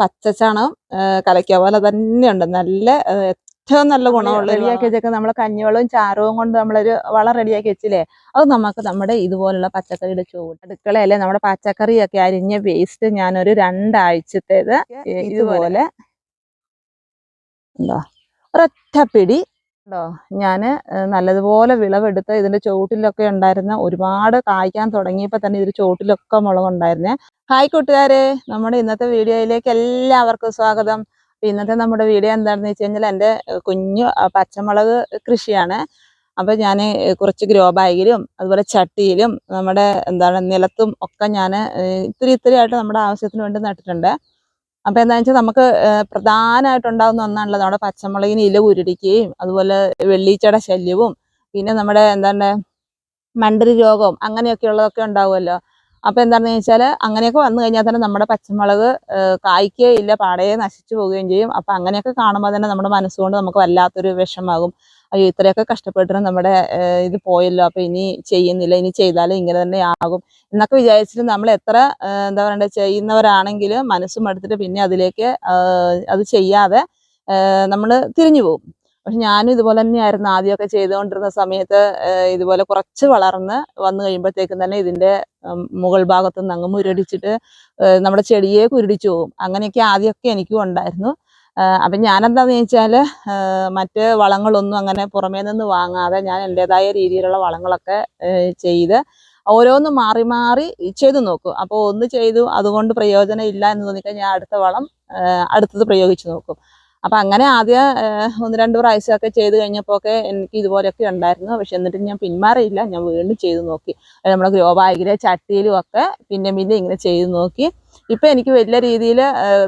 പച്ചച്ചാണകം പോലെ തന്നെയുണ്ട്. നല്ല ഏറ്റവും നല്ല ഗുണമുള്ള റെഡിയാക്കി വെച്ചൊക്കെ നമ്മൾ കഞ്ഞിവെള്ളവും ചാരവും കൊണ്ട് നമ്മളൊരു വളം റെഡിയാക്കി വെച്ചില്ലേ? അത് നമുക്ക് നമ്മുടെ ഇതുപോലുള്ള പച്ചക്കറിയുടെ ചൂട് അടുക്കളയല്ലേ നമ്മുടെ പച്ചക്കറിയൊക്കെ അരിഞ്ഞ വേസ്റ്റ് ഞാനൊരു രണ്ടാഴ്ചത്തേത് ഇതുപോലെ. എന്താ ഒരൊറ്റ പിടി ഉണ്ടോ ഞാൻ നല്ലതുപോലെ വിളവെടുത്ത് ഇതിന്റെ ചുവട്ടിലൊക്കെ ഉണ്ടായിരുന്ന ഒരുപാട് കായ്ക്കാൻ തുടങ്ങിയപ്പോൾ തന്നെ ഇതിന്റെ ചുവട്ടിലൊക്കെ മുളകുണ്ടായിരുന്നേ ഹായ് കൂട്ടുകാരെ നമ്മുടെ ഇന്നത്തെ വീഡിയോയിലേക്ക് എല്ലാവർക്കും സ്വാഗതം. ഇന്നത്തെ നമ്മുടെ വീഡിയോ എന്താണെന്ന് വെച്ച് കഴിഞ്ഞാൽ എന്റെ കുഞ്ഞു പച്ചമുളക് കൃഷിയാണ്. അപ്പൊ ഞാൻ കുറച്ച് ഗ്രോ ബാഗിലും അതുപോലെ ചട്ടിയിലും നമ്മുടെ എന്താണ് നിലത്തും ഒക്കെ ഞാൻ ഇത്തിരി ഇത്തിരി ആയിട്ട് നമ്മുടെ ആവശ്യത്തിന് വേണ്ടി നട്ടിട്ടുണ്ട്. അപ്പൊ എന്താണെന്ന് വെച്ചാൽ നമുക്ക് പ്രധാനമായിട്ടുണ്ടാകുന്ന ഒന്നാണല്ലോ നമ്മുടെ പച്ചമുളകിന് ഇല ഉരുടിക്കുകയും അതുപോലെ വെള്ളീച്ചയുടെ ശല്യവും പിന്നെ നമ്മുടെ എന്താണ് മണ്ടരി രോഗം അങ്ങനെയൊക്കെ ഉള്ളതൊക്കെ ഉണ്ടാവുമല്ലോ. അപ്പൊ എന്താണെന്ന് വെച്ചാൽ അങ്ങനെയൊക്കെ വന്നു കഴിഞ്ഞാൽ തന്നെ നമ്മുടെ പച്ചമുളക് കായ്ക്കുകയില്ല പാടയെ നശിച്ചു പോവുകയും ചെയ്യും. അപ്പൊ അങ്ങനെയൊക്കെ കാണുമ്പോൾ തന്നെ നമ്മുടെ മനസ്സുകൊണ്ട് നമുക്ക് വല്ലാത്തൊരു വിഷമാകും. അയ്യോ ഇത്രയൊക്കെ കഷ്ടപ്പെട്ടിട്ട് നമ്മുടെ ഇത് പോയല്ലോ അപ്പൊ ഇനി ചെയ്യുന്നില്ല ഇനി ചെയ്താലും ഇങ്ങനെ തന്നെ ആകും എന്നൊക്കെ വിചാരിച്ചിട്ട് നമ്മൾ എത്ര എന്താ പറയണ്ടേ ചെയ്യുന്നവരാണെങ്കിലും മനസ്സും എടുത്തിട്ട് പിന്നെ അതിലേക്ക് അത് ചെയ്യാതെ നമ്മൾ തിരിഞ്ഞു പോകും. പക്ഷെ ഞാനും ഇതുപോലെ തന്നെയായിരുന്നു ആദ്യമൊക്കെ ചെയ്തുകൊണ്ടിരുന്ന സമയത്ത് ഇതുപോലെ കുറച്ച് വളർന്ന് വന്നു കഴിയുമ്പോഴത്തേക്കും തന്നെ ഇതിന്റെ മുകൾ ഭാഗത്തു നിന്ന് അങ്ങ് മുരടിച്ചിട്ട് നമ്മുടെ ചെടിയെ കുരുടിച്ചു പോകും. അങ്ങനെയൊക്കെ ആദ്യമൊക്കെ എനിക്കും ഉണ്ടായിരുന്നു. അപ്പം ഞാനെന്താന്ന് ചോദിച്ചാൽ മറ്റ് വളങ്ങളൊന്നും അങ്ങനെ പുറമേ നിന്ന് വാങ്ങാതെ ഞാൻ എന്റെതായ രീതിയിലുള്ള വളങ്ങളൊക്കെ ചെയ്ത് ഓരോന്നും മാറി മാറി ചെയ്തു നോക്കും. അപ്പോൾ ഒന്ന് ചെയ്തു അതുകൊണ്ട് പ്രയോജനം ഇല്ല എന്ന് തോന്നിക്കാൻ ഞാൻ അടുത്ത വളം അടുത്തത് പ്രയോഗിച്ച് നോക്കും. അപ്പം അങ്ങനെ ആദ്യ ഒന്ന് രണ്ട് പ്രാവശ്യമൊക്കെ ചെയ്ത് കഴിഞ്ഞപ്പോൾ ഒക്കെ എനിക്ക് ഇതുപോലെയൊക്കെ ഉണ്ടായിരുന്നു. പക്ഷെ എന്നിട്ട് ഞാൻ പിന്മാറിയില്ല. ഞാൻ വീണ്ടും ചെയ്തു നോക്കി. നമ്മുടെ ഗ്രോ ബാഗിലെ ചട്ടിയിലും ഒക്കെ പിന്നെ പിന്നെ ഇങ്ങനെ ചെയ്തു നോക്കി. ഇപ്പം എനിക്ക് വലിയ രീതിയിൽ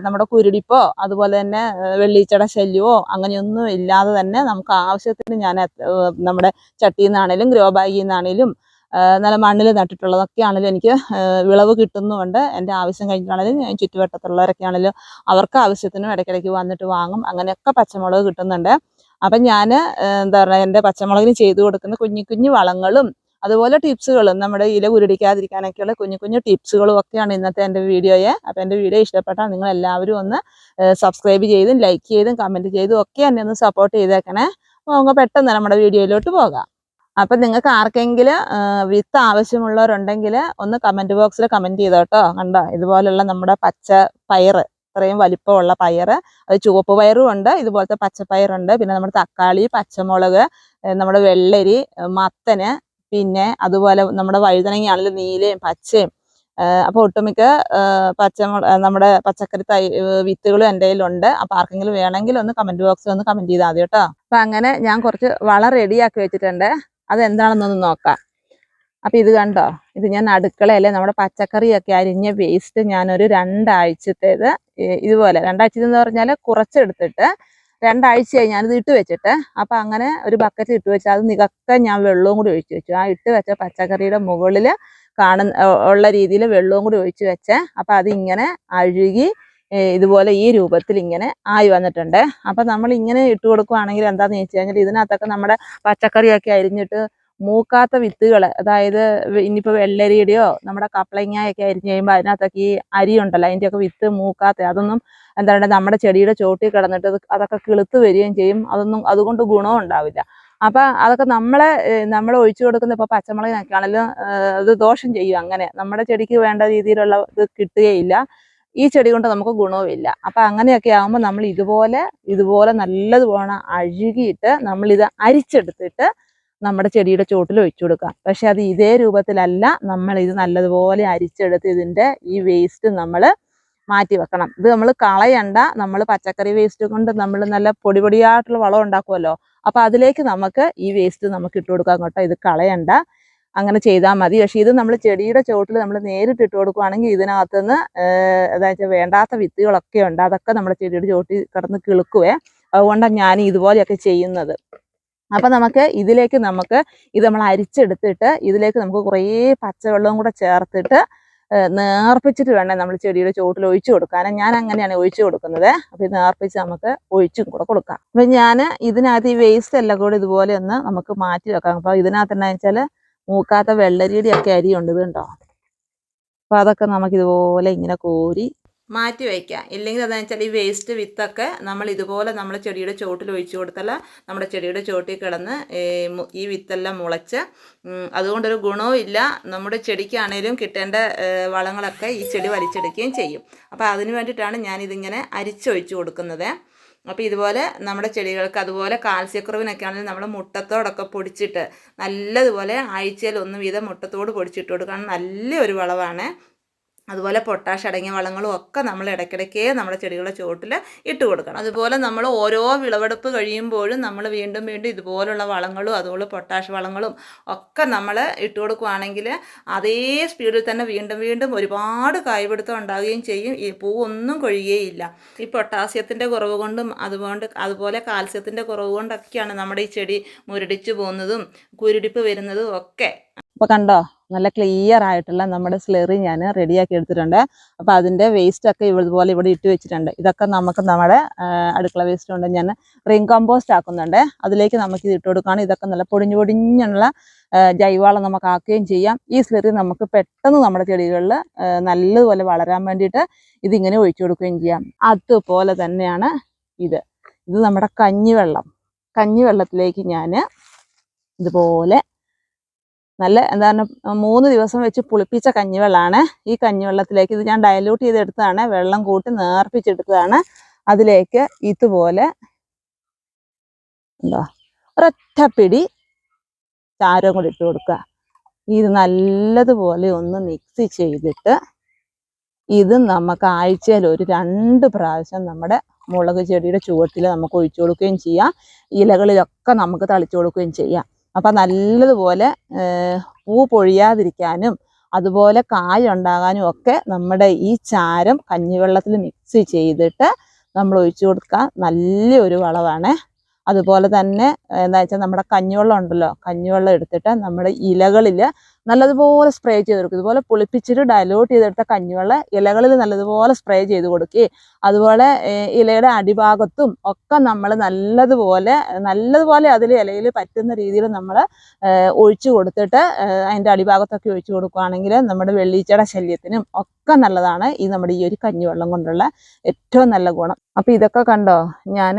നമ്മുടെ കുരുടിപ്പോ അതുപോലെ തന്നെ വെള്ളീച്ചയുടെ ശല്യമോ അങ്ങനെയൊന്നും ഇല്ലാതെ തന്നെ നമുക്ക് ആവശ്യത്തിന് ഞാൻ നമ്മുടെ ചട്ടിയിൽ നിന്നാണേലും ഗ്രോ ബാഗിൽ നിന്നാണേലും നല്ല മണ്ണിൽ നട്ടിട്ടുള്ളതൊക്കെ ആണെങ്കിലും എനിക്ക് വിളവ് കിട്ടുന്നുമുണ്ട് എന്റെ ആവശ്യം കഴിഞ്ഞിട്ടാണെങ്കിലും ഞാൻ ചുറ്റുവട്ടത്തുള്ളവരൊക്കെ ആണെങ്കിലും അവർക്ക് ആവശ്യത്തിനും ഇടയ്ക്കിടയ്ക്ക് വന്നിട്ട് വാങ്ങും. അങ്ങനെയൊക്കെ പച്ചമുളക് കിട്ടുന്നുണ്ട്. അപ്പം ഞാൻ എന്താ പറയുക എന്റെ പച്ചമുളകിന് ചെയ്തു കൊടുക്കുന്ന കുഞ്ഞു കുഞ്ഞു വളങ്ങളും അതുപോലെ ടിപ്സുകളും നമ്മുടെ ഇല ഉരുടിക്കാതിരിക്കാനൊക്കെയുള്ള കുഞ്ഞു കുഞ്ഞു ടിപ്സുകളും ഒക്കെയാണ് ഇന്നത്തെ എന്റെ വീഡിയോയെ. അപ്പോൾ എന്റെ വീഡിയോ ഇഷ്ടപ്പെട്ടാൽ നിങ്ങൾ എല്ലാവരും ഒന്ന് സബ്സ്ക്രൈബ് ചെയ്തും ലൈക്ക് ചെയ്തും കമന്റ് ചെയ്തും ഒക്കെ എന്നെ ഒന്ന് സപ്പോർട്ട് ചെയ്തേക്കണേ. അപ്പോൾ നമുക്ക് പെട്ടെന്ന് നമ്മുടെ വീഡിയോയിലോട്ട് പോകാം. അപ്പം നിങ്ങൾക്ക് ആർക്കെങ്കിലും വിത്ത് ആവശ്യമുള്ളവരുണ്ടെങ്കിൽ ഒന്ന് കമന്റ് ബോക്സിൽ കമന്റ് ചെയ്തോട്ടോ കണ്ടോ? ഇതുപോലുള്ള നമ്മുടെ പച്ച പയറ് ഇത്രയും വലിപ്പമുള്ള പയറ്. അത് ചുവപ്പ് പയറും ഉണ്ട് ഇതുപോലത്തെ പച്ചപ്പയറുണ്ട്. പിന്നെ നമ്മുടെ തക്കാളി പച്ചമുളക് നമ്മുടെ വെള്ളരി മത്തന് പിന്നെ അതുപോലെ നമ്മുടെ വഴുതനങ്ങയാണെങ്കിലും നീലയും പച്ചയും. അപ്പോൾ ഒട്ടുമിക്ക പച്ച പച്ചമുളക് നമ്മുടെ പച്ചക്കറി തൈ വിത്തുകളും എന്റെ കയ്യിലുണ്ട്. അപ്പോൾ ആർക്കെങ്കിലും വേണമെങ്കിൽ ഒന്ന് കമന്റ് ബോക്സിൽ ഒന്ന് കമന്റ് ചെയ്താൽ മതി കേട്ടോ. അപ്പം അങ്ങനെ ഞാൻ കുറച്ച് വളം റെഡിയാക്കി വെച്ചിട്ടുണ്ട്. അതെന്താണെന്നൊന്ന് നോക്കാം. അപ്പം ഇത് കണ്ടോ? ഇത് ഞാൻ അടുക്കളയല്ലേ നമ്മുടെ പച്ചക്കറിയൊക്കെ അരിഞ്ഞ വേസ്റ്റ് ഞാനൊരു രണ്ടാഴ്ചത്തേത് ഇതുപോലെ രണ്ടാഴ്ച എന്ന് പറഞ്ഞാൽ കുറച്ചെടുത്തിട്ട് രണ്ടാഴ്ചയായി ഞാനിത് ഇട്ട് വെച്ചിട്ട്. അപ്പം അങ്ങനെ ഒരു ബക്കറ്റ് ഇട്ട് വെച്ച് അത് നികക്കാൻ ഞാൻ വെള്ളവും കൂടി ഒഴിച്ച് വെച്ചു. ആ ഇട്ട് വെച്ച പച്ചക്കറിയുടെ മുകളിൽ കാണുന്ന ഉള്ള രീതിയിൽ വെള്ളവും കൂടി ഒഴിച്ച് വെച്ച് അപ്പം അതിങ്ങനെ അഴുകി ഇതുപോലെ ഈ രൂപത്തിൽ ഇങ്ങനെ ആയി വന്നിട്ടുണ്ട്. അപ്പം നമ്മൾ ഇങ്ങനെ ഇട്ട് കൊടുക്കുവാണെങ്കിൽ എന്താണെന്ന് ചോദിച്ചു കഴിഞ്ഞാൽ ഇതിനകത്തൊക്കെ നമ്മുടെ പച്ചക്കറിയൊക്കെ അരിഞ്ഞിട്ട് മൂക്കാത്ത വിത്തുകൾ അതായത് ഇനിയിപ്പോൾ വെള്ളരിയുടെയോ നമ്മുടെ കപ്പളങ്ങയൊക്കെ അരിഞ്ഞ് കഴിയുമ്പോൾ അതിനകത്തൊക്കെ ഈ അരി ഉണ്ടല്ലോ അതിന്റെയൊക്കെ വിത്ത് മൂക്കാത്ത അതൊന്നും എന്താണ് നമ്മുടെ ചെടിയുടെ ചോട്ടിൽ കിടന്നിട്ട് അത് അതൊക്കെ കിളുത്ത് വരികയും ചെയ്യും. അതൊന്നും അതുകൊണ്ട് ഗുണവും ഉണ്ടാവില്ല. അപ്പൊ അതൊക്കെ നമ്മളെ നമ്മൾ ഒഴിച്ചു കൊടുക്കുന്ന ഇപ്പൊ പച്ചമുളകിനൊക്കെ ആണെങ്കിലും അത് ദോഷം ചെയ്യും അങ്ങനെ. നമ്മുടെ ചെടിക്ക് വേണ്ട രീതിയിലുള്ള ഇത് കിട്ടുകയില്ല. ഈ ചെടി കൊണ്ട് നമുക്ക് ഗുണവും ഇല്ല അപ്പൊ അങ്ങനെയൊക്കെ ആകുമ്പോൾ നമ്മൾ ഇതുപോലെ ഇതുപോലെ നല്ലതുപോലെ അഴുകിയിട്ട് നമ്മളിത് അരിച്ചെടുത്തിട്ട് നമ്മുടെ ചെടിയുടെ ചോട്ടിൽ ഒഴിച്ചു കൊടുക്കാം. പക്ഷെ അത് ഇതേ രൂപത്തിലല്ല നമ്മൾ ഇത് നല്ലതുപോലെ അരിച്ചെടുത്ത് ഇതിന്റെ ഈ വേസ്റ്റ് നമ്മൾ മാറ്റി വെക്കണം. ഇത് നമ്മൾ കളയണ്ട നമ്മൾ പച്ചക്കറി വേസ്റ്റ് കൊണ്ട് നമ്മൾ നല്ല പൊടി പൊടിയായിട്ടുള്ള വളം ഉണ്ടാക്കുമല്ലോ അപ്പോൾ അതിലേക്ക് നമുക്ക് ഈ വേസ്റ്റ് നമുക്ക് ഇട്ട് കൊടുക്കാം കേട്ടോ. ഇത് കളയണ്ട അങ്ങനെ ചെയ്താൽ മതി. പക്ഷേ ഇത് നമ്മൾ ചെടിയുടെ ചുവട്ടിൽ നമ്മൾ നേരിട്ട് ഇട്ട് കൊടുക്കുവാണെങ്കിൽ ഇതിനകത്തുനിന്ന് അതായത് വേണ്ടാത്ത വിത്തുകളൊക്കെ ഉണ്ട്. അതൊക്കെ നമ്മുടെ ചെടിയുടെ ചുവട്ടിൽ കിടന്ന് കിളുക്കുവേ. അതുകൊണ്ടാണ് ഞാൻ ഇതുപോലെയൊക്കെ ചെയ്യുന്നത്. അപ്പൊ നമുക്ക് ഇതിലേക്ക് നമുക്ക് ഇത് നമ്മൾ അരിച്ചെടുത്തിട്ട് ഇതിലേക്ക് നമുക്ക് കുറേ പച്ചവെള്ളവും കൂടെ ചേർത്തിട്ട് നേർപ്പിച്ചിട്ട് വേണം നമ്മൾ ചെടിയുടെ ചുവട്ടിൽ ഒഴിച്ചു കൊടുക്കാൻ. ഞാൻ അങ്ങനെയാണ് ഒഴിച്ചു കൊടുക്കുന്നത്. അപ്പോൾ ഇത് നേർപ്പിച്ച് നമുക്ക് ഒഴിച്ചും കൂടെ കൊടുക്കാം. അപ്പം ഞാൻ ഇതിനകത്ത് ഈ വേസ്റ്റ് എല്ലാം കൂടെ ഇതുപോലെ ഒന്ന് നമുക്ക് മാറ്റി വെക്കാം. അപ്പോൾ ഇതിനകത്ത് എന്നാ വെച്ചാൽ മൂക്കാത്ത വെള്ളരിയുടെ ഒക്കെ അരിയുണ്ട് ഇത് കണ്ടോ? അപ്പോൾ അതൊക്കെ നമുക്ക് ഇതുപോലെ ഇങ്ങനെ കോരി മാറ്റി വയ്ക്കുക. ഇല്ലെങ്കിൽ അതെന്ന് വെച്ചാൽ ഈ വേസ്റ്റ് വിത്തൊക്കെ നമ്മൾ ഇതുപോലെ നമ്മുടെ ചെടിയുടെ ചോട്ടിൽ ഒഴിച്ചു കൊടുത്താൽ നമ്മുടെ ചെടിയുടെ ചോട്ടിൽ കിടന്ന് ഈ വിത്തെല്ലാം മുളച്ച് അതുകൊണ്ടൊരു ഗുണവും ഇല്ല. നമ്മുടെ ചെടിക്കാണേലും കിട്ടേണ്ട വളങ്ങളൊക്കെ ഈ ചെടി വലിച്ചെടുക്കുകയും ചെയ്യും. അപ്പോൾ അതിന് വേണ്ടിയിട്ടാണ് ഞാനിതിങ്ങനെ അരിച്ചൊഴിച്ചു കൊടുക്കുന്നത്. അപ്പോൾ ഇതുപോലെ നമ്മുടെ ചെടികൾക്ക് അതുപോലെ കാൽസ്യക്കുറവിനൊക്കെ ആണെങ്കിൽ നമ്മൾ മുട്ടത്തോടൊക്കെ പൊടിച്ചിട്ട് നല്ലതുപോലെ ആഴ്ചയിൽ ഒന്ന് വീതം മുട്ടത്തോട് പൊടിച്ചിട്ട് കൊടുക്കണം. നല്ലൊരു വളമാണ്. അതുപോലെ പൊട്ടാഷ് അടങ്ങിയ വളങ്ങളും ഒക്കെ നമ്മൾ ഇടയ്ക്കിടയ്ക്ക് നമ്മുടെ ചെടികളുടെ ചുവട്ടിൽ ഇട്ട് കൊടുക്കണം. അതുപോലെ നമ്മൾ ഓരോ വിളവെടുപ്പ് കഴിയുമ്പോഴും നമ്മൾ വീണ്ടും വീണ്ടും ഇതുപോലുള്ള വളങ്ങളും അതുപോലെ പൊട്ടാഷ് വളങ്ങളും ഒക്കെ നമ്മൾ ഇട്ട് കൊടുക്കുകയാണെങ്കിൽ അതേ സ്പീഡിൽ തന്നെ വീണ്ടും വീണ്ടും ഒരുപാട് കായ്പിടുത്തം ഉണ്ടാവുകയും ചെയ്യും. ഈ പൂവൊന്നും കൊഴിയുകയില്ല. ഈ പൊട്ടാസ്യത്തിന്റെ കുറവ് കൊണ്ടും അതുകൊണ്ട് അതുപോലെ കാൽസ്യത്തിന്റെ കുറവ് കൊണ്ടൊക്കെയാണ് നമ്മുടെ ഈ ചെടി മുരടിച്ചു പോകുന്നതും കുരുടിപ്പ് വരുന്നതും ഒക്കെ. അപ്പോൾ കണ്ടോ? നല്ല ക്ലിയർ ആയിട്ടുള്ള നമ്മുടെ സ്ലെറി ഞാൻ റെഡിയാക്കി എടുത്തിട്ടുണ്ട്. അപ്പോൾ അതിന്റെ വേസ്റ്റ് ഒക്കെ ഇതുപോലെ ഇവിടെ ഇട്ട് വെച്ചിട്ടുണ്ട്. ഇതൊക്കെ നമുക്ക് നമ്മുടെ അടുക്കള വേസ്റ്റ് കൊണ്ട് ഞാൻ റിംഗ് കമ്പോസ്റ്റ് ആക്കുന്നുണ്ട്. അതിലേക്ക് നമുക്ക് ഇത് ഇട്ട് കൊടുക്കുകയാണ്. ഇതൊക്കെ നല്ല പൊടിഞ്ഞു പൊടിഞ്ഞുള്ള ജൈവവളം നമുക്ക് ആക്കുകയും ചെയ്യാം. ഈ സ്ലെറി നമുക്ക് പെട്ടെന്ന് നമ്മുടെ ചെടികളിൽ നല്ലതുപോലെ വളരാൻ വേണ്ടിയിട്ട് ഇതിങ്ങനെ ഒഴിച്ചു കൊടുക്കുകയും ചെയ്യാം. അതുപോലെ തന്നെയാണ് ഇത്. ഇത് നമ്മുടെ കഞ്ഞിവെള്ളം. കഞ്ഞിവെള്ളത്തിലേക്ക് ഞാൻ ഇതുപോലെ നല്ല എന്താണ് മൂന്ന് ദിവസം വെച്ച് പുളിപ്പിച്ച കഞ്ഞിവെള്ളമാണ് ഈ കഞ്ഞിവെള്ളത്തിലേക്ക് ഇത് ഞാൻ ഡയലൂട്ട് ചെയ്തെടുത്തതാണ്. വെള്ളം കൂട്ടി നേർപ്പിച്ചെടുത്തതാണ്. അതിലേക്ക് ഇതുപോലെ എന്താ ഒരൊറ്റ പിടി ചാരം കൂടി ഇട്ട് കൊടുക്കുക. ഇത് നല്ലതുപോലെ ഒന്ന് മിക്സ് ചെയ്തിട്ട് ഇത് നമുക്ക് ആഴ്ചയിൽ ഒരു രണ്ട് പ്രാവശ്യം നമ്മുടെ മുളക് ചെടിയുടെ ചുവട്ടിൽ നമുക്ക് ഒഴിച്ചു കൊടുക്കുകയും ചെയ്യാം. ഇലകളിലൊക്കെ നമുക്ക് തളിച്ചു കൊടുക്കുകയും ചെയ്യാം. അപ്പം നല്ലതുപോലെ പൂ പൊഴിയാതിരിക്കാനും അതുപോലെ കായ ഉണ്ടാകാനും ഒക്കെ നമ്മുടെ ഈ ചാരം കഞ്ഞിവെള്ളത്തിൽ മിക്സ് ചെയ്തിട്ട് നമ്മൾ ഒഴിച്ചു കൊടുക്കുക നല്ലൊരു വളമാണ് അതുപോലെ തന്നെ എന്താ വെച്ചാൽ നമ്മുടെ കഞ്ഞിവെള്ളം ഉണ്ടല്ലോ കഞ്ഞിവെള്ളം എടുത്തിട്ട് നമ്മുടെ ഇലകളിൽ നല്ലതുപോലെ സ്പ്രേ ചെയ്ത് കൊടുക്കും. ഇതുപോലെ പുളിപ്പിച്ചിട്ട് ഡയലൂട്ട് ചെയ്തെടുത്ത കഞ്ഞിവെള്ളം ഇലകളിൽ നല്ലതുപോലെ സ്പ്രേ ചെയ്ത് കൊടുക്കുകയും അതുപോലെ ഇലയുടെ അടിഭാഗത്തും ഒക്കെ നമ്മൾ നല്ലതുപോലെ നല്ലതുപോലെ അതിൽ ഇലയിൽ പറ്റുന്ന രീതിയിൽ നമ്മൾ ഒഴിച്ചു കൊടുത്തിട്ട് അതിന്റെ അടിഭാഗത്തൊക്കെ ഒഴിച്ചു കൊടുക്കുകയാണെങ്കിൽ നമ്മുടെ വെള്ളീച്ചയുടെ ശല്യത്തിനും ഒക്കെ നല്ലതാണ് ഈ നമ്മുടെ ഈ ഒരു കഞ്ഞിവെള്ളം കൊണ്ടുള്ള ഏറ്റവും നല്ല ഗുണം. അപ്പോൾ ഇതൊക്കെ കണ്ടോ? ഞാൻ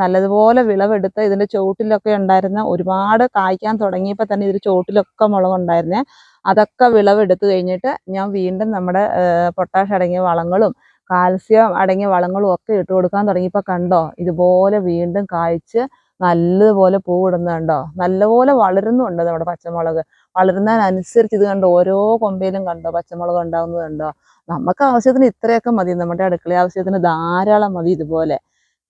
നല്ലതുപോലെ വിളവെടുത്ത് ഇതിന്റെ ചുവട്ടിലൊക്കെ ഉണ്ടായിരുന്ന ഒരുപാട് കായ്ക്കാൻ തുടങ്ങിയപ്പോൾ തന്നെ ഇതിന്റെ ചുവട്ടിലൊക്കെ മുളകുണ്ടായിരുന്നേ അതൊക്കെ വിളവെടുത്ത് കഴിഞ്ഞിട്ട് ഞാൻ വീണ്ടും നമ്മുടെ പൊട്ടാഷ് അടങ്ങിയ വളങ്ങളും കാൽസ്യം അടങ്ങിയ വളങ്ങളും ഒക്കെ ഇട്ട് കൊടുക്കാൻ തുടങ്ങിയപ്പോൾ കണ്ടോ? ഇതുപോലെ വീണ്ടും കായ്ച്ച് നല്ലതുപോലെ പൂവിടുന്നുണ്ടോ നല്ലപോലെ വളരുന്നുണ്ട് നമ്മുടെ പച്ചമുളക്. വളരുന്നതിനനുസരിച്ച് ഇത് കണ്ടോ? ഓരോ കൊമ്പയിലും കണ്ടോ? പച്ചമുളക് ഉണ്ടാകുന്നതുണ്ടോ നമുക്ക് ആവശ്യത്തിന് ഇത്രയൊക്കെ മതി. നമ്മുടെ അടുക്കള ആവശ്യത്തിന് ധാരാളം മതി ഇതുപോലെ.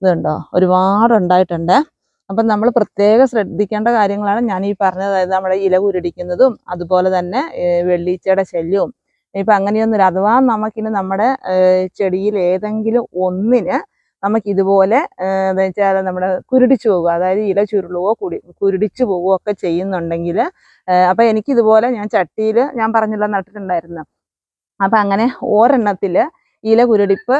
ഇത് കണ്ടോ? ഒരുപാട് ഉണ്ടായിട്ടുണ്ട്. അപ്പം നമ്മൾ പ്രത്യേകം ശ്രദ്ധിക്കേണ്ട കാര്യങ്ങളാണ് ഞാൻ ഈ പറഞ്ഞത്. അതായത് നമ്മുടെ ഇല കുരുടിക്കുന്നതും അതുപോലെ തന്നെ വെള്ളീച്ചയുടെ ശല്യവും. ഇപ്പം അങ്ങനെയൊന്നുമില്ല. അഥവാ നമുക്കിനി നമ്മുടെ ചെടിയിൽ ഏതെങ്കിലും ഒന്നിന് നമുക്ക് ഇതുപോലെ വെച്ചാൽ നമ്മുടെ കുരുടിച്ചു പോകുക അതായത് ഇല ചുരുളുകയോ കുടി കുരുടിച്ചു പോവുകയോ ഒക്കെ ചെയ്യുന്നുണ്ടെങ്കിൽ അപ്പം എനിക്കിതുപോലെ ഞാൻ ചട്ടിയിൽ ഞാൻ പറഞ്ഞില്ല നട്ടിട്ടുണ്ടായിരുന്നു. അപ്പം അങ്ങനെ ഒരെണ്ണത്തിൽ ഇല കുരുടിപ്പ്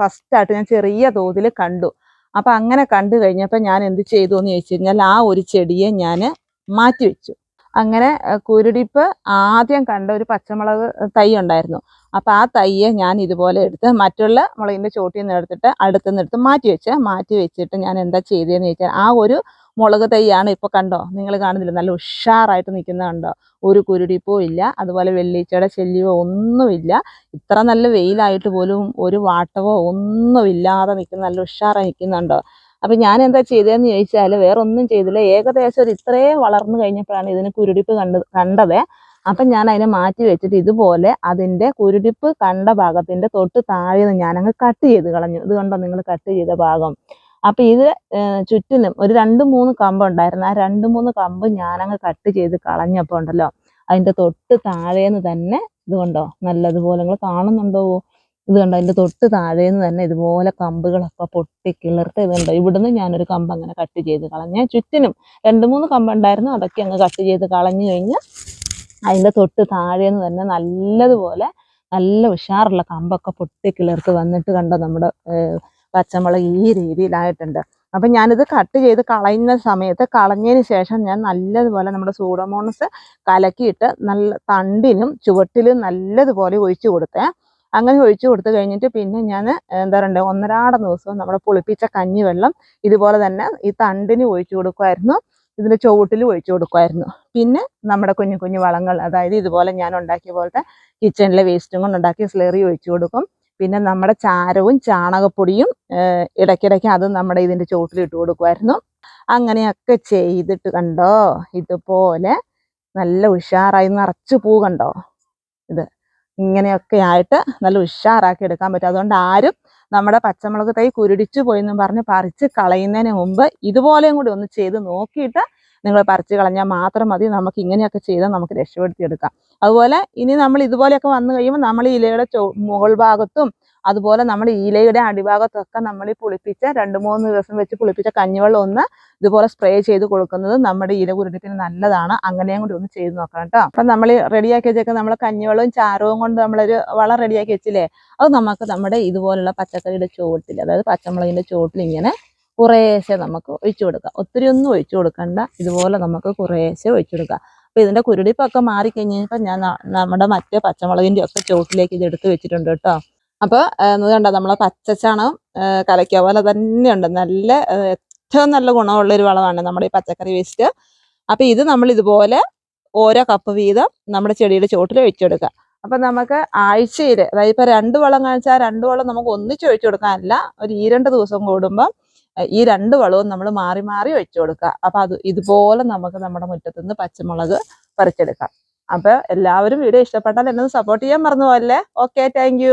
ഫസ്റ്റായിട്ട് ഞാൻ ചെറിയ തോതിൽ കണ്ടു. അപ്പം അങ്ങനെ കണ്ടു കഴിഞ്ഞപ്പോൾ ഞാൻ എന്ത് ചെയ്തു എന്ന് ചോദിച്ചു കഴിഞ്ഞാൽ ആ ഒരു ചെടിയെ ഞാൻ മാറ്റി വെച്ചു അങ്ങനെ കുരുടിപ്പ് ആദ്യം കണ്ട ഒരു പച്ചമുളക് തൈ ഉണ്ടായിരുന്നു. അപ്പം ആ തയ്യെ ഞാൻ ഇതുപോലെ എടുത്ത് മറ്റുള്ള മുളകിന്റെ ചോട്ടിൽ നിന്ന് എടുത്തിട്ട് അടുത്തുനിന്ന് എടുത്ത് മാറ്റി വെച്ച് മാറ്റി വെച്ചിട്ട് ഞാൻ എന്താ ചെയ്തതെന്ന് ചോദിച്ചാൽ ആ ഒരു മുളക് തൈയാണ് ഇപ്പോൾ കണ്ടോ? നിങ്ങൾ കാണുന്നില്ല? നല്ല ഉഷാറായിട്ട് നിൽക്കുന്ന കണ്ടോ? ഒരു കുരുടിപ്പോ ഇല്ല അതുപോലെ വെള്ളീച്ചയുടെ ശല്യമോ ഒന്നുമില്ല. ഇത്ര നല്ല വെയിലായിട്ട് പോലും ഒരു വാട്ടവോ ഒന്നുമില്ലാതെ നിൽക്കുന്ന നല്ല ഉഷാറായി നിൽക്കുന്നുണ്ടോ അപ്പം ഞാൻ എന്താ ചെയ്തതെന്ന് ചോദിച്ചാൽ വേറെ ഒന്നും ചെയ്തില്ല. ഏകദേശം ഒരു ഇത്രയും വളർന്നു കഴിഞ്ഞപ്പോഴാണ് ഇതിന് കുരുടിപ്പ് കണ്ട് കണ്ടത്. അപ്പം ഞാൻ അതിനെ മാറ്റി വെച്ചിട്ട് ഇതുപോലെ അതിന്റെ കുരുടിപ്പ് കണ്ട ഭാഗത്തിന്റെ തൊട്ട് താഴെ നിന്ന് ഞാനങ്ങ് കട്ട് ചെയ്ത് കളഞ്ഞു. ഇത് കണ്ടോ നിങ്ങൾ കട്ട് ചെയ്ത ഭാഗം? അപ്പം ഇത് ചുറ്റിനും ഒരു രണ്ട് മൂന്ന് കമ്പ് ഉണ്ടായിരുന്നു. ആ രണ്ട് മൂന്ന് കമ്പ് ഞാനങ്ങ് കട്ട് ചെയ്ത് കളഞ്ഞപ്പോൾ ഉണ്ടല്ലോ അതിന്റെ തൊട്ട് താഴേന്ന് തന്നെ ഇത് കണ്ടോ നല്ലതുപോലെ നിങ്ങൾ കാണുന്നുണ്ടോ? ഇത് കണ്ടോ അതിന്റെ തൊട്ട് താഴേന്ന് തന്നെ ഇതുപോലെ കമ്പുകളൊക്കെ പൊട്ടി കിളിർത്ത് ഇത് കണ്ടോ ഇവിടുന്ന് ഞാനൊരു കമ്പ് അങ്ങനെ കട്ട് ചെയ്ത് കളഞ്ഞ് ചുറ്റിനും രണ്ട് മൂന്ന് കമ്പ് ഉണ്ടായിരുന്നു. അതൊക്കെ അങ്ങ് കട്ട് ചെയ്ത് കളഞ്ഞു കഴിഞ്ഞ് അതിന്റെ തൊട്ട് താഴേന്ന് തന്നെ നല്ലതുപോലെ നല്ല ഉഷാറുള്ള കമ്പൊക്കെ പൊട്ടി കിളിർത്ത് വന്നിട്ട് കണ്ടോ നമ്മുടെ പച്ചമുളക് ഈ രീതിയിലായിട്ടുണ്ട്. അപ്പം ഞാനിത് കട്ട് ചെയ്ത് കളയുന്ന സമയത്ത് കളഞ്ഞതിന് ശേഷം ഞാൻ നല്ലതുപോലെ നമ്മുടെ സൂഡോമോണസ് കലക്കിയിട്ട് നല്ല തണ്ടിനും ചുവട്ടിലും നല്ലതുപോലെ ഒഴിച്ചു കൊടുത്തേ. അങ്ങനെ ഒഴിച്ചു കൊടുത്തു കഴിഞ്ഞിട്ട് പിന്നെ ഞാൻ എന്താ പറയുക ഒന്നരാടം ദിവസവും നമ്മുടെ പുളിപ്പിച്ച കഞ്ഞിവെള്ളം ഇതുപോലെ തന്നെ ഈ തണ്ടിന് ഒഴിച്ചു കൊടുക്കുമായിരുന്നു. ഇതിന്റെ ചുവട്ടിൽ ഒഴിച്ചു കൊടുക്കുമായിരുന്നു. പിന്നെ നമ്മുടെ കുഞ്ഞു കുഞ്ഞു വളങ്ങൾ അതായത് ഇതുപോലെ ഞാൻ ഉണ്ടാക്കിയ പോലത്തെ കിച്ചണിലെ വേസ്റ്റും കൊണ്ട് ഉണ്ടാക്കിയ സ്ലറി ഒഴിച്ചു കൊടുക്കും. പിന്നെ നമ്മുടെ ചാരവും ചാണകപ്പൊടിയും ഇടയ്ക്കിടയ്ക്ക് അതും നമ്മുടെ ഇതിന്റെ ചുവട്ടിൽ ഇട്ട് കൊടുക്കുമായിരുന്നു. അങ്ങനെയൊക്കെ ചെയ്തിട്ട് കണ്ടോ? ഇതുപോലെ നല്ല ഉഷാറായി നിറച്ച് പൂ കണ്ടോ? ഇത് ഇങ്ങനെയൊക്കെ ആയിട്ട് നല്ല ഉഷാറാക്കി എടുക്കാൻ പറ്റും. അതുകൊണ്ട് ആരും നമ്മുടെ പച്ചമുളക് തൈ കുരുടിച്ചു പോയെന്നും പറഞ്ഞ് പറിച്ച് കളയുന്നതിന് മുമ്പ് ഇതുപോലെയും കൂടി ഒന്ന് ചെയ്ത് നോക്കിയിട്ട് നിങ്ങൾ പറിച്ച് കളഞ്ഞാൽ മാത്രം മതി. നമുക്ക് ഇങ്ങനെയൊക്കെ ചെയ്താൽ നമുക്ക് രക്ഷപ്പെടുത്തിയെടുക്കാം. അതുപോലെ ഇനി നമ്മൾ ഇതുപോലെയൊക്കെ വന്നു കഴിയുമ്പോൾ നമ്മൾ ഇലയുടെ മുകൾ ഭാഗത്തും അതുപോലെ നമ്മൾ ഇലയുടെ അടിഭാഗത്തൊക്കെ നമ്മൾ ഈ പുളിപ്പിച്ച രണ്ട് മൂന്ന് ദിവസം വെച്ച് പുളിപ്പിച്ച കഞ്ഞിവെള്ളം ഒന്ന് ഇതുപോലെ സ്പ്രേ ചെയ്ത് കൊടുക്കുന്നത് നമ്മുടെ ഇല കുരുടിപ്പിന് നല്ലതാണ്. അങ്ങനെയും കൂടി ഒന്ന് ചെയ്ത് നോക്കണം കേട്ടോ. അപ്പം നമ്മൾ റെഡിയാക്കി വെച്ചേക്ക് നമ്മൾ കഞ്ഞിവെള്ളവും ചാരവും കൊണ്ട് നമ്മളൊരു വളം റെഡിയാക്കി വെച്ചില്ലേ? അത് നമുക്ക് നമ്മുടെ ഇതുപോലുള്ള പച്ചക്കറിയുടെ ചുവട്ടിൽ അതായത് പച്ചമുളകിന്റെ ചുവട്ടിൽ ഇങ്ങനെ കുറേശ്ശെ നമുക്ക് ഒഴിച്ചു കൊടുക്കാം. ഒത്തിരി ഒന്നും ഒഴിച്ചു കൊടുക്കണ്ട. ഇതുപോലെ നമുക്ക് കുറേശ്ശെ ഒഴിച്ചു കൊടുക്കാം. അപ്പോൾ ഇതിന്റെ കുരുടിപ്പൊക്കെ മാറിക്കഴിഞ്ഞപ്പോൾ ഞാൻ നമ്മുടെ മറ്റേ പച്ചമുളകിന്റെ ഒക്കെ ചുവട്ടിലേക്ക് ഇത് എടുത്ത് വെച്ചിട്ടുണ്ട് കേട്ടോ. അപ്പൊ ഇത് കണ്ടോ? നമ്മളെ പച്ചച്ചാണകം കലക്കിയ പോലെ തന്നെയുണ്ട്. നല്ല ഏറ്റവും നല്ല ഗുണമുള്ള ഒരു വളമാണ് നമ്മുടെ ഈ പച്ചക്കറി വേസ്റ്റ്. അപ്പോൾ ഇത് നമ്മൾ ഇതുപോലെ ഓരോ കപ്പ് വീതം നമ്മുടെ ചെടിയുടെ ചുവട്ടിൽ ഒഴിച്ചെടുക്കുക അപ്പൊ നമുക്ക് ആഴ്ചയിൽ അതായത് ഇപ്പൊ രണ്ട് വളം കാണിച്ചാൽ രണ്ട് വളം നമുക്ക് ഒന്നിച്ച് ഒഴിച്ചു കൊടുക്കാനല്ല ഒരു ഈ രണ്ട് ദിവസം കൂടുമ്പോൾ ഈ രണ്ട് വളവും നമ്മൾ മാറി മാറി ഒഴിച്ചു കൊടുക്കുക. അപ്പൊ അത് ഇതുപോലെ നമുക്ക് നമ്മുടെ മുറ്റത്തുനിന്ന് പച്ചമുളക് പറിച്ചെടുക്കാം. അപ്പൊ എല്ലാവരും വീഡിയോ ഇഷ്ടപ്പെട്ടാൽ എന്നെ സപ്പോർട്ട് ചെയ്യാൻ മറന്നു പോകല്ലേ ഓക്കെ താങ്ക്